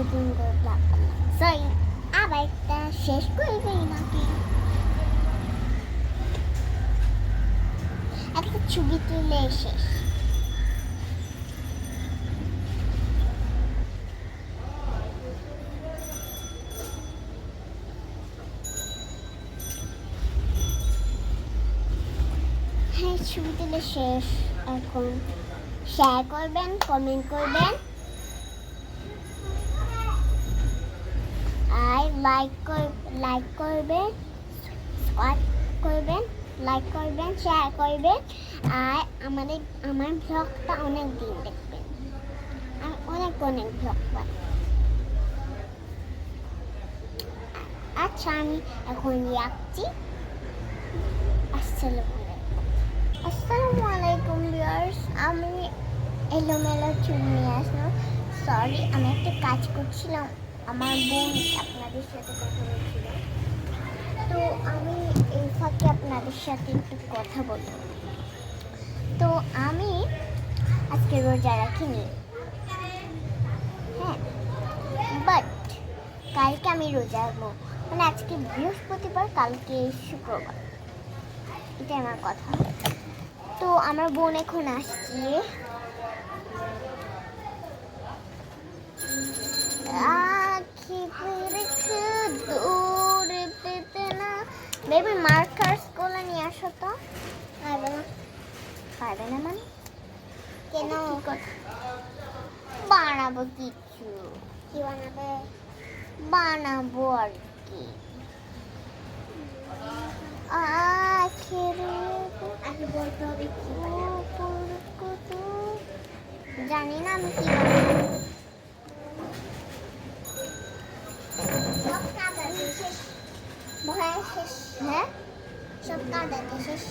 নতুন করে blog sorry আবার একটা শেষ। করবে নাকি একটা ছবি তুলে শেষ ছবি তুলে শেষ এখন শেয়ার করবেন কমেন্ট করবেন আর লাইক লাইক করবেন করবেন লাইক করবেন শেয়ার করবেন, আর আমাদের, আমার ব্লগটা অনেক দিন দেখবেন। আমি অনেক অনেক ব্লগ পাই আচ্ছা আমি এখন রাখছি আসসালামু আলাইকুম। আসসালামু আলাইকুম ভিউয়ার্স আমি এলোমেলো চুল নিয়ে আসলাম। সরি আমি একটা কাজ করছিলাম। আমার বোন আপনাদের সাথে কথা বলছিল। তো আমি এই ফাঁকে আপনাদের সাথে একটু কথা বলব। তো আমি আজকে রোজা রাখিনি। হ্যাঁ বাট কালকে আমি রোজা রাখব। মানে আজকে বৃহস্পতিবার, কালকে শুক্রবার। এটাই আমার কথা। তো আমার বোন এখন আসছে। বেবি মার্কার্সগুলো নিয়ে আসো তো। পারবে না পারবে না মানে? কেন? বানাবো কিছু। কি বানাবে? বানাবো আর কি। জানি না আমি কি বানাবো সব কাজ আছে শেষ ভয় শেষ হ্যাঁ? সব আছে শেষ।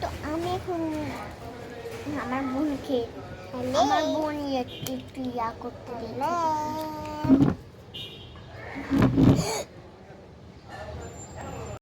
তো আমি এখন আমার বোনকে আমার বোন একটু একটু ইয়া করতে দিলে